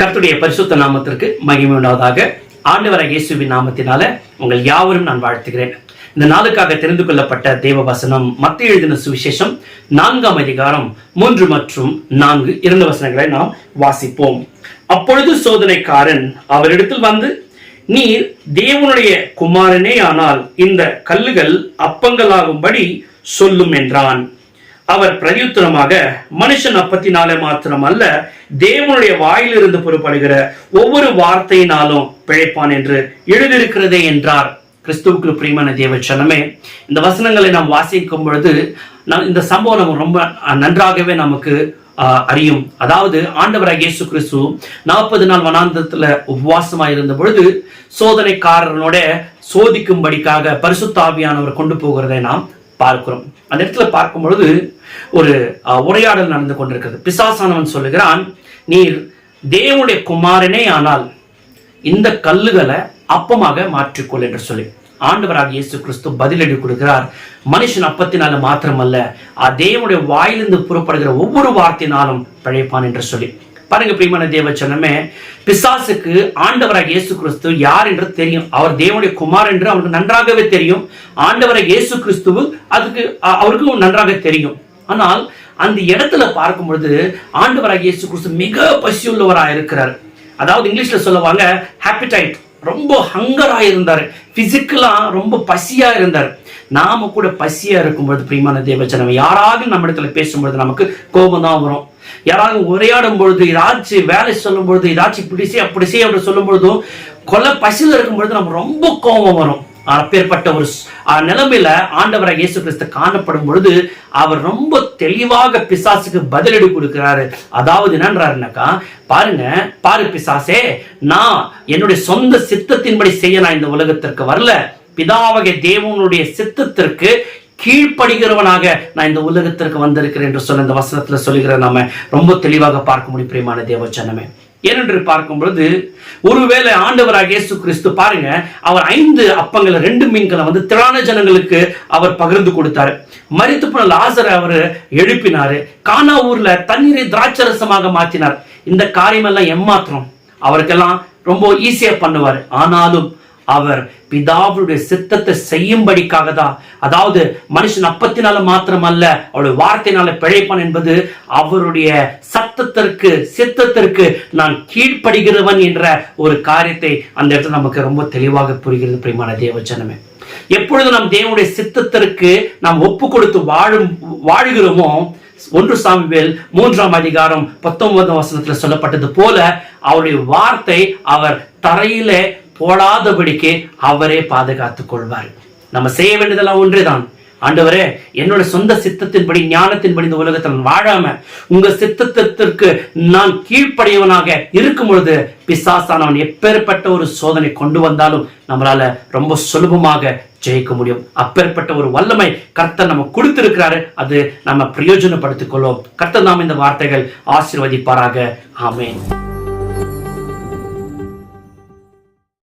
கர்த்துடைய பரிசுத்த நாமத்திற்கு மகிமை உண்டாவதாக ஆண்டவராக இயேசுவின் நாமத்தினால உங்கள் யாவரும் நான் வாழ்த்துகிறேன். இந்த நாளுக்காக தெரிந்து கொள்ளப்பட்ட தேவ வசனம் மத்திய எழுதின சுவிசேஷம் நான்காம் அதிகாரம் மூன்று மற்றும் நான்கு இரண்டு வசனங்களை நாம் வாசிப்போம். அப்பொழுது சோதனைக்காரன் அவரிடத்தில் வந்து நீர் தேவனுடைய குமாரனே ஆனால் இந்த கல்லுகள் அப்பங்களாகும்படி சொல்லும் என்றான். அவர் பிரதியுத்தரமாக மனுஷன் அப்பத்தினாலே மாத்திரம் அல்ல தேவனுடைய வாயிலிருந்து புறப்படுகிற ஒவ்வொரு வார்த்தையினாலும் பிழைப்பான் என்று எழுதியிருக்கிறதே என்றார் கிறிஸ்துவுக்கு பிரியமான தேவச்சனமே. இந்த வசனங்களை நாம் வாசிக்கும் பொழுது இந்த சம்பவம் நம்ம ரொம்ப நன்றாகவே நமக்கு அறியும். அதாவது ஆண்டவராக இயேசு கிறிஸ்து நாற்பது நாள் வனாந்தத்துல உபவாசமாக இருந்த பொழுது சோதனைக்காரனோட சோதிக்கும்படிக்காக பரிசுத்தாவியானவர் கொண்டு போகிறதை நாம் பார்க்கிறோம். அந்த இடத்துல பார்க்கும் பொழுது ஒரு உரையாடல் நடந்து கொண்டிருக்கிறது. பிசாசானவன் சொல்லுகிறான் நீர் தேவனுடைய குமாரனே ஆனால் இந்த கல்லுகளை அப்பமாக மாற்றிக்கொள் என்று சொல்லி. ஆண்டவராக இயேசு கிறிஸ்து பதிலடி கொடுக்கிறார். மனுஷன் அப்பத்தினால மாத்திரமல்ல ஆ தேவனுடைய வாயிலிருந்து புறப்படுகிற ஒவ்வொரு வார்த்தையினாலும் பிழைப்பான் என்று சொல்லி. பாருங்க பிரியமான தேவச்சனமே பிசாசுக்கு ஆண்டவராக இயேசு கிறிஸ்து யார் என்று தெரியும். அவர் தேவனுடைய குமார் என்று அவருக்கு நன்றாகவே தெரியும். ஆண்டவராக இயேசு கிறிஸ்துவு அதுக்கு அவருக்கும் நன்றாக தெரியும். ஆனால் அந்த இடத்துல பார்க்கும் பொழுது ஆண்டவராக இயேசு கிறிஸ்து மிக பசியுள்ளவராக இருக்கிறார். அதாவது இங்கிலீஷ்ல சொல்லுவாங்க ஹாப்பிடைட் ரொம்ப ஹங்கரா இருந்தார். பிசிக்கலா ரொம்ப பசியா இருந்தார். நாம கூட பசியா இருக்கும்பொழுது பிரியமான தேவச்சனம் யாராவது நம்ம இடத்துல பேசும்பொழுது நமக்கு கோபம் தான் வரும். யாராவது உரையாடும் பொழுது ஏதாச்சும் வேலை சொல்லும் பொழுது ஏதாச்சும் இப்படி செய் அப்படி செய் அப்படி சொல்லும் பொழுதும் கொலை பசியில் இருக்கும் பொழுது நம்ம ரொம்ப கோபம் வரும். அப்பேற்பட்ட ஒரு நிலைமையில ஆண்டவராக இயேசு கிறிஸ்து காணப்படும் பொழுது அவர் ரொம்ப தெளிவாக பிசாசுக்கு பதிலடி கொடுக்கிறாரு. அதாவது என்னன்றாருனாக்கா பாருங்க பாரு பிசாசே நான் என்னுடைய சொந்த சித்தத்தின்படி செய்ய நான் இந்த உலகத்திற்கு வரல. பிதாவகை தேவனுடைய சித்தத்திற்கு கீழ்ப்படுகிறவனாக நான் இந்த உலகத்திற்கு வந்திருக்கிறேன் என்று சொல்ல இந்த வசனத்துல சொல்லுகிற நாம ரொம்ப தெளிவாக பார்க்க முடியும் பிரியமான தேவச்சனமே ஏனென்று பார்க்கும் பொழுது ஒருவேளை ஆண்டவராக இயேசு கிறிஸ்து பாருங்க அவர் ஐந்து அப்பங்களை ரெண்டு மீன்களை வந்து திராண ஜனங்களுக்கு அவர் பகிர்ந்து கொடுத்தாரு. மறித்து போன லாசரை அவர் எழுப்பினாரு. கானா ஊர்ல தண்ணீரை திராட்சரசமாக மாத்தினார் இந்த காரியமெல்லாம் எம்மாத்திரம் அவருக்கெல்லாம் ரொம்ப ஈஸியா பண்ணுவார். ஆனாலும் அவர் பிதாவுடைய சித்தத்தை செய்யும்படிக்காக தான் அதாவது மனுஷன் அப்பத்தினால மாத்திரமல்ல அவருடைய வார்த்தையினால பிழைப்பான் என்பது அவருடைய சத்தத்திற்கு சித்தத்திற்கு நான் கீழ்ப்படுகிறவன் என்ற ஒரு காரியத்தை அந்த இடத்துல நமக்கு ரொம்ப தெளிவாக புரிகிறது பிரியமான தேவச்சனமே எப்பொழுது நாம் தேவனுடைய சித்தத்திற்கு நாம் ஒப்பு கொடுத்து வாழும் வாழுகிறோமோ ஒன்று சாமிவேல் மூன்றாம் அதிகாரம் பத்தொன்பதாம் வசனத்துல சொல்லப்பட்டது போல அவருடைய வார்த்தை அவர் தரையில போடாதபடிக்கு அவரே பாதுகாத்துக் கொள்வார். நம்ம செய்ய வேண்டியதெல்லாம் ஒன்றுதான். ஆண்டவரே என்னோட சொந்த சித்தத்தின்படி ஞானத்தின்படி இந்த உலகத்தில் வாழாம உங்க சித்தத்திற்கு நான் கீழ்ப்படையவனாக இருக்கும் பொழுது பிசாசானவன் எப்பேற்பட்ட ஒரு சோதனை கொண்டு வந்தாலும் நம்மளால ரொம்ப சுலபமாக ஜெயிக்க முடியும். அப்பேற்பட்ட ஒரு வல்லமை கர்த்தர் நம்ம கொடுத்திருக்கிறாரு. அது நம்ம பிரயோஜனப்படுத்திக் கொள்வோம். கர்த்தர் நாம் இந்த வார்த்தைகள் ஆசீர்வதிப்பாராக. ஆமேன்.